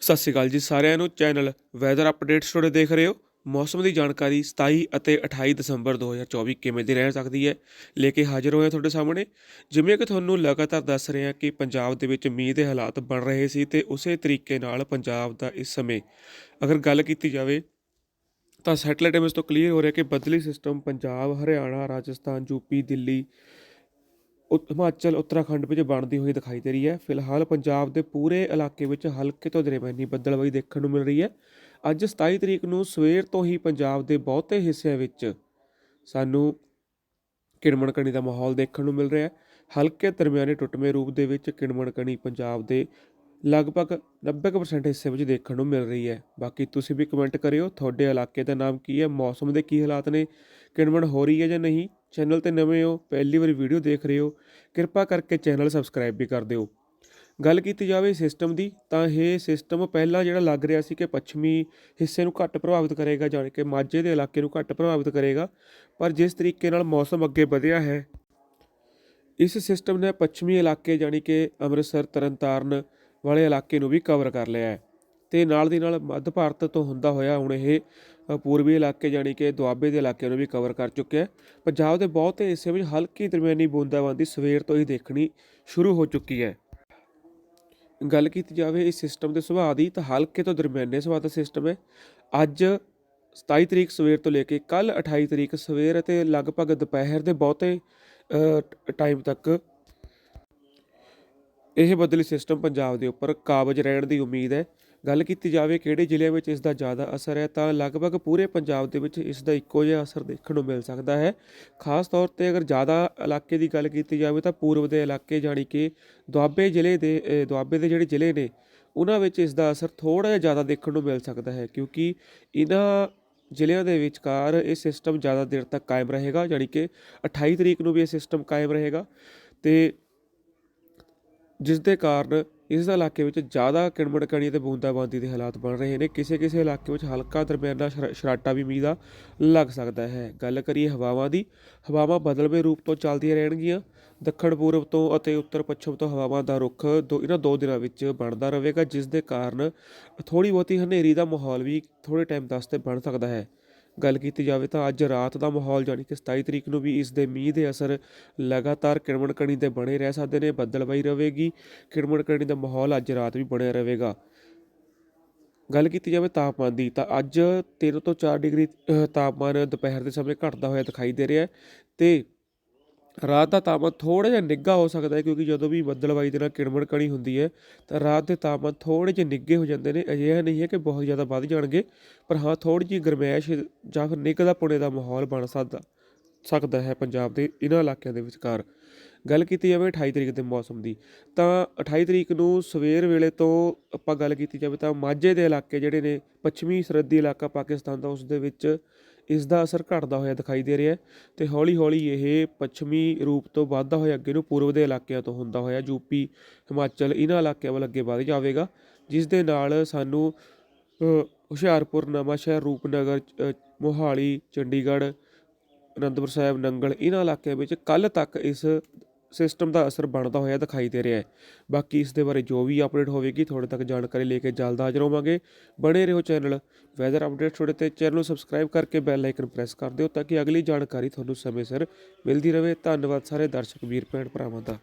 ਸਤਿ ਸ਼੍ਰੀ ਅਕਾਲ ਜੀ ਸਾਰਿਆਂ ਨੂੰ। ਚੈਨਲ ਵੈਦਰ ਅਪਡੇਟਸ ਤੁਹਾਡੇ ਦੇਖ ਰਹੇ ਹੋ। ਮੌਸਮ ਦੀ ਜਾਣਕਾਰੀ 27 ਅਤੇ 28 ਦਸੰਬਰ 2024 ਕਿਵੇਂ ਦੀ ਰਹਿ ਸਕਦੀ ਹੈ, ਲੈ ਕੇ ਹਾਜ਼ਰ ਹੋਏ ਹਾਂ ਤੁਹਾਡੇ ਸਾਹਮਣੇ। ਜਿਵੇਂ ਕਿ ਤੁਹਾਨੂੰ ਲਗਾਤਾਰ ਦੱਸ ਰਹੇ ਹਾਂ ਕਿ ਪੰਜਾਬ ਦੇ ਵਿੱਚ ਮੀਂਹ ਦੇ ਹਾਲਾਤ ਬਣ ਰਹੇ ਸੀ ਤੇ ਉਸੇ ਤਰੀਕੇ ਨਾਲ ਪੰਜਾਬ ਦਾ ਇਸ ਸਮੇਂ ਅਗਰ ਗੱਲ ਕੀਤੀ ਜਾਵੇ ਤਾਂ ਸੈਟਲਾਈਟ ਇਮੇਜ ਤੋਂ ਕਲੀਅਰ ਹੋ ਰਿਹਾ ਕਿ ਬਦਲੀ ਸਿਸਟਮ ਪੰਜਾਬ, ਹਰਿਆਣਾ, ਰਾਜਸਥਾਨ ਯੂਪੀ ਦਿੱਲੀ ਹਿਮਾਚਲ, ਉੱਤਰਾਖੰਡ ਵਿੱਚ ਬਣਦੀ ਹੋਈ ਦਿਖਾਈ ਦੇ ਰਹੀ ਹੈ। ਫਿਲਹਾਲ ਪੰਜਾਬ ਦੇ ਪੂਰੇ ਇਲਾਕੇ ਵਿੱਚ ਹਲਕੇ ਤੋਂ ਦਰਮਿਆਨੀ ਬੱਦਲਬਾਈ ਦੇਖਣ ਨੂੰ ਮਿਲ ਰਹੀ ਹੈ। ਅੱਜ 27 ਤਰੀਕ ਨੂੰ ਸਵੇਰ ਤੋਂ ਹੀ ਪੰਜਾਬ ਦੇ ਬਹੁਤੇ ਹਿੱਸਿਆਂ ਵਿੱਚ ਸਾਨੂੰ ਕਿਣਮਣ ਕਣੀ ਦਾ ਮਾਹੌਲ ਦੇਖਣ ਨੂੰ ਮਿਲ ਰਿਹਾ ਹੈ। ਹਲਕੇ ਦਰਮਿਆਨੇ ਟੁੱਟਵੇਂ ਰੂਪ ਦੇ ਵਿੱਚ ਕਿਣਮਣ ਕਣੀ ਪੰਜਾਬ ਦੇ ਲਗਭਗ 90% ਹਿੱਸੇ ਵਿੱਚ ਦੇਖਣ ਨੂੰ ਮਿਲ ਰਹੀ ਹੈ। ਬਾਕੀ ਤੁਸੀਂ ਵੀ ਕਮੈਂਟ ਕਰਿਓ। ਤੁਹਾਡੇ ਇਲਾਕੇ ਦਾ ਨਾਮ ਕੀ ਹੈ? ਮੌਸਮ ਦੇ ਕੀ ਹਾਲਾਤ ਨੇ? ਕਿਣਮਣ ਹੋ ਰਹੀ ਹੈ ਜਾਂ ਨਹੀਂ? ਚੈਨਲ ਤੇ ਨਵੇਂ ਹੋ, ਪਹਿਲੀ ਵਾਰੀ ਵੀਡੀਓ ਦੇਖ ਰਹੇ ਹੋ, ਕਿਰਪਾ ਕਰਕੇ ਚੈਨਲ ਸਬਸਕ੍ਰਾਈਬ ਵੀ ਕਰ ਦਿਓ। ਗੱਲ ਕੀਤੀ ਜਾਵੇ ਸਿਸਟਮ ਦੀ, ਤਾਂ ਇਹ ਸਿਸਟਮ ਪਹਿਲਾਂ ਜਿਹੜਾ ਲੱਗ ਰਿਹਾ ਸੀ ਕਿ ਪੱਛਮੀ ਹਿੱਸੇ ਨੂੰ ਘੱਟ ਪ੍ਰਭਾਵਿਤ ਕਰੇਗਾ, ਜਾਣੀ ਕਿ ਮਾਝੇ ਦੇ ਇਲਾਕੇ ਨੂੰ ਘੱਟ ਪ੍ਰਭਾਵਿਤ ਕਰੇਗਾ, ਪਰ ਜਿਸ ਤਰੀਕੇ ਨਾਲ ਮੌਸਮ ਅੱਗੇ ਵਧਿਆ ਹੈ, ਇਸ ਸਿਸਟਮ ਨੇ ਪੱਛਮੀ ਇਲਾਕੇ ਜਾਣੀ ਕਿ ਅੰਮ੍ਰਿਤਸਰ, ਤਰਨਤਾਰਨ ਵਾਲੇ ਇਲਾਕੇ ਨੂੰ ਵੀ ਕਵਰ ਕਰ ਲਿਆ ਹੈ। ਤੇ ਨਾਲ ਦੀ ਨਾਲ ਮੱਧ ਭਾਰਤ ਤੋਂ ਹੁੰਦਾ ਹੋਇਆ ਹੁਣ ਇਹ ਪੂਰਬੀ ਇਲਾਕੇ ਜਾਣੀ ਕਿ ਦੁਆਬੇ ਦੇ ਇਲਾਕੇ ਨੂੰ ਵੀ ਕਵਰ ਕਰ ਚੁੱਕਿਆ ਹੈ। ਪੰਜਾਬ ਦੇ ਬਹੁਤੇ ਹਿੱਸੇ ਵਿੱਚ ਹਲਕੀ ਦਰਮਿਆਨੀ ਬੂੰਦਾਬਾਂਦੀ ਸਵੇਰ ਤੋਂ ਹੀ ਦੇਖਣੀ ਸ਼ੁਰੂ ਹੋ ਚੁੱਕੀ ਹੈ। ਗੱਲ ਕੀਤੀ ਜਾਵੇ ਇਸ ਸਿਸਟਮ ਦੇ ਸੁਭਾਅ ਦੀ, ਤਾਂ ਹਲਕੇ ਤੋਂ ਦਰਮਿਆਨੇ ਸੁਭਾਅ ਦਾ ਸਿਸਟਮ ਹੈ। ਅੱਜ 27 ਤਰੀਕ ਸਵੇਰ ਤੋਂ ਲੈ ਕੇ ਕੱਲ 28 ਤਰੀਕ ਸਵੇਰ ਅਤੇ ਲਗਭਗ ਦੁਪਹਿਰ ਦੇ ਬਹੁਤੇ ਟਾਈਮ ਤੱਕ ਇਹ ਬਦਲੀ ਸਿਸਟਮ ਪੰਜਾਬ ਦੇ ਉੱਪਰ ਕਾਬਜ ਰਹਿਣ ਦੀ ਉਮੀਦ ਹੈ। ਗੱਲ ਕੀਤੀ ਜਾਵੇ ਕਿਹੜੇ ਜ਼ਿਲ੍ਹੇ ਵਿੱਚ ਇਸ ਦਾ ਜ਼ਿਆਦਾ ਅਸਰ ਹੈ, ਤਾਂ ਲਗਭਗ ਪੂਰੇ ਪੰਜਾਬ ਦੇ ਵਿੱਚ ਇਸ ਦਾ ਇੱਕੋ ਜਿਹਾ ਅਸਰ ਦੇਖਣ ਨੂੰ ਮਿਲ ਸਕਦਾ ਹੈ। ਖਾਸ ਤੌਰ ਤੇ ਅਗਰ ਜ਼ਿਆਦਾ ਇਲਾਕੇ ਦੀ ਗੱਲ ਕੀਤੀ ਜਾਵੇ ਤਾਂ ਪੂਰਬ ਦੇ ਇਲਾਕੇ ਜਾਣੀ ਕਿ ਦੁਆਬੇ ਜ਼ਿਲ੍ਹੇ ਦੇ ਦੁਆਬੇ ਦੇ ਜਿਹੜੇ ਜ਼ਿਲ੍ਹੇ ਨੇ, ਉਹਨਾਂ ਵਿੱਚ ਇਸ ਦਾ ਅਸਰ ਥੋੜਾ ਜਿਹਾ ਜ਼ਿਆਦਾ ਦੇਖਣ ਨੂੰ ਮਿਲ ਸਕਦਾ ਹੈ, ਕਿਉਂਕਿ ਇਹਨਾਂ ਜ਼ਿਲ੍ਹਿਆਂ ਦੇ ਵਿਚਕਾਰ ਇਹ ਸਿਸਟਮ ਜ਼ਿਆਦਾ ਦੇਰ ਤੱਕ ਕਾਇਮ ਰਹੇਗਾ, ਜਾਣੀ ਕਿ 28 ਤਰੀਕ ਨੂੰ ਵੀ ਇਹ ਸਿਸਟਮ ਕਾਇਮ ਰਹੇਗਾ ਤੇ ਜਿਸ ਦੇ ਕਾਰਨ ਇਸ ਦਾ ਇਲਾਕੇ ਵਿੱਚ ਜ਼ਿਆਦਾ ਕਿਣਮੜਕਣੀ ਅਤੇ ਤੇ ਬੂੰਦਾਬਾਂਦੀ ਦੇ ਹਾਲਾਤ ਬਣ ਰਹੇ ਨੇ। ਕਿਸੇ ਕਿਸੇ ਇਲਾਕੇ ਵਿੱਚ ਹਲਕਾ ਦਰਮਿਆਨਾ ਸ਼ਰਾ- ਸ਼ਰਾਟਾ ਵੀ ਮੀਂਹ ਦਾ ਲੱਗ ਸਕਦਾ ਹੈ। ਗੱਲ ਕਰੀਏ ਹਵਾਵਾਂ ਦੀ, ਹਵਾਵਾਂ ਬਦਲਵੇਂ ਰੂਪ ਤੋਂ ਚੱਲਦੀਆਂ ਰਹਿਣਗੀਆਂ। ਦੱਖਣ ਪੂਰਬ ਤੋਂ ਅਤੇ ਉੱਤਰ ਪੱਛਮ ਤੋਂ ਹਵਾਵਾਂ ਦਾ ਰੁਖ ਦੋ, ਇਹਨਾਂ ਦੋ ਦਿਨਾਂ ਵਿੱਚ ਬਣਦਾ ਰਹੇਗਾ, ਜਿਸ ਦੇ ਕਾਰਨ ਥੋੜੀ ਬਹੁਤੀ ਹਨੇਰੀ ਦਾ ਮਾਹੌਲ ਵੀ ਥੋੜੇ ਟਾਈਮ ਵਾਸਤੇ ਬਣ ਸਕਦਾ ਹੈ। ਗੱਲ ਕੀਤੀ ਜਾਵੇ ਤਾਂ ਅੱਜ ਰਾਤ ਦਾ ਮਾਹੌਲ ਜਾਣੀ ਕਿ 27 ਤਰੀਕ ਨੂੰ ਵੀ ਇਸ ਦੇ ਮੀਂਹ ਦੇ ਅਸਰ ਲਗਾਤਾਰ ਕਿਣਮਣ ਕਣੀ ਦੇ ਬਣੇ ਰਹਿ ਸਕਦੇ ਨੇ ਬੱਦਲਬਾਈ ਰਹੇਗੀ ਕਿਣਮਣ ਕਣੀ ਦਾ ਮਾਹੌਲ ਅੱਜ ਰਾਤ ਵੀ ਬਣਿਆ ਰਹੇਗਾ। ਗੱਲ ਕੀਤੀ ਜਾਵੇ ਤਾਪਮਾਨ ਦੀ ਤਾਂ ਅੱਜ 3 ਤੋਂ 4 ਡਿਗਰੀ ਤਾਪਮਾਨ ਦੁਪਹਿਰ ਦੇ ਸਮੇਂ ਘਟਦਾ ਹੋਇਆ ਦਿਖਾਈ ਦੇ ਰਿਹਾ ਹੈ ਤੇ ਰਾਤ ਦਾ ਤਾਪਮਾਨ ਥੋੜਾ ਜਿਹਾ ਨਿੱਘਾ ਹੋ ਸਕਦਾ ਹੈ ਕਿਉਂਕਿ ਜਦੋਂ ਵੀ ਬੱਦਲਵਾਈ ਦੇ ਨਾਲ ਕਿਣਮਣ ਕਣੀ ਹੁੰਦੀ ਹੈ, ਤਾਂ ਰਾਤ ਦੇ ਤਾਪਮਾਨ ਥੋੜੇ ਜਿਹੇ ਨਿੱਘੇ ਹੋ ਜਾਂਦੇ ਨੇ। ਅਜਿਹਾ ਨਹੀਂ ਹੈ ਕਿ ਬਹੁਤ ਜ਼ਿਆਦਾ ਵੱਧ ਜਾਣਗੇ, ਪਰ ਹਾਂ ਥੋੜੀ ਜਿਹੀ ਗਰਮੈਸ਼ ਜਾਂ ਫਿਰ ਨਿੱਘਦਾ ਪੁਣੇ ਦਾ ਮਾਹੌਲ ਬਣ ਸਕਦਾ ਸਕਦਾ ਹੈ ਪੰਜਾਬ ਦੇ ਇਹਨਾਂ ਇਲਾਕਿਆਂ ਦੇ ਵਿਚਕਾਰ। ਗੱਲ ਕੀਤੀ ਜਾਵੇ 28 ਤਰੀਕ ਦੇ ਮੌਸਮ ਦੀ, ਤਾਂ 28 ਤਰੀਕ ਨੂੰ ਸਵੇਰ ਵੇਲੇ ਤੋਂ ਆਪਾਂ ਗੱਲ ਕੀਤੀ ਜਾਵੇ ਤਾਂ ਮਾਝੇ ਦੇ ਇਲਾਕੇ ਜਿਹੜੇ ਨੇ, ਪੱਛਮੀ ਸਰਹੱਦੀ ਇਲਾਕਾ ਪਾਕਿਸਤਾਨ ਦਾ, ਉਸ ਦੇ ਵਿੱਚ ਇਸ ਦਾ ਅਸਰ ਘਟਦਾ ਹੋਇਆ ਦਿਖਾਈ ਦੇ ਰਿਹਾ ਹੈ ਤੇ ਹੌਲੀ ਹੌਲੀ ਇਹ ਪੱਛਮੀ ਰੂਪ ਤੋਂ ਵੱਧਦਾ ਹੋਇਆ ਅੱਗੇ ਨੂੰ ਪੂਰਬ ਦੇ ਇਲਾਕਿਆਂ ਤੋਂ ਹੁੰਦਾ ਹੋਇਆ ਯੂਪੀ ਹਿਮਾਚਲ ਇਹਨਾਂ ਇਲਾਕਿਆਂ ਵੱਲ ਅੱਗੇ ਵੱਧ ਜਾਵੇਗਾ, ਜਿਸ ਦੇ ਨਾਲ ਸਾਨੂੰ ਹੁਸ਼ਿਆਰਪੁਰ, ਨਵਾਂਸ਼ਹਿਰ, ਰੂਪਨਗਰ ਮੋਹਾਲੀ, ਚੰਡੀਗੜ੍ਹ, ਅਨੰਦਪੁਰ ਸਾਹਿਬ, ਨੰਗਲ ਇਹਨਾਂ ਇਲਾਕਿਆਂ ਵਿੱਚ ਕੱਲ੍ਹ ਤੱਕ ਇਸ ਸਿਸਟਮ ਦਾ ਅਸਰ ਬਣਦਾ ਹੋਇਆ ਦਿਖਾਈ ਦੇ ਰਿਹਾ ਹੈ। ਬਾਕੀ ਇਸ ਦੇ ਬਾਰੇ ਜੋ ਵੀ ਅਪਡੇਟ ਹੋਵੇਗੀ, ਤੁਹਾਡੇ ਤੱਕ ਜਾਣਕਾਰੀ ਲੈ ਕੇ ਜਲਦ ਹਾਜ਼ਰ ਹੋਵਾਂਗੇ। ਬਣੇ ਰਹੋ ਚੈਨਲ ਵੈਦਰ ਅਪਡੇਟ ਤੁਹਾਡੇ ਤੇ ਚੈਨਲ ਨੂੰ ਸਬਸਕ੍ਰਾਈਬ ਕਰਕੇ ਬੈਲ ਆਈਕਨ ਪ੍ਰੈਸ ਕਰ ਦਿਓ ਤਾਂ ਕਿ ਅਗਲੀ ਜਾਣਕਾਰੀ ਤੁਹਾਨੂੰ ਸਮੇਂ ਸਿਰ ਮਿਲਦੀ ਰਹੇ। ਧੰਨਵਾਦ ਸਾਰੇ ਦਰਸ਼ਕ, ਵੀਰ, ਭੈਣ, ਭਰਾਵਾਂ ਦਾ।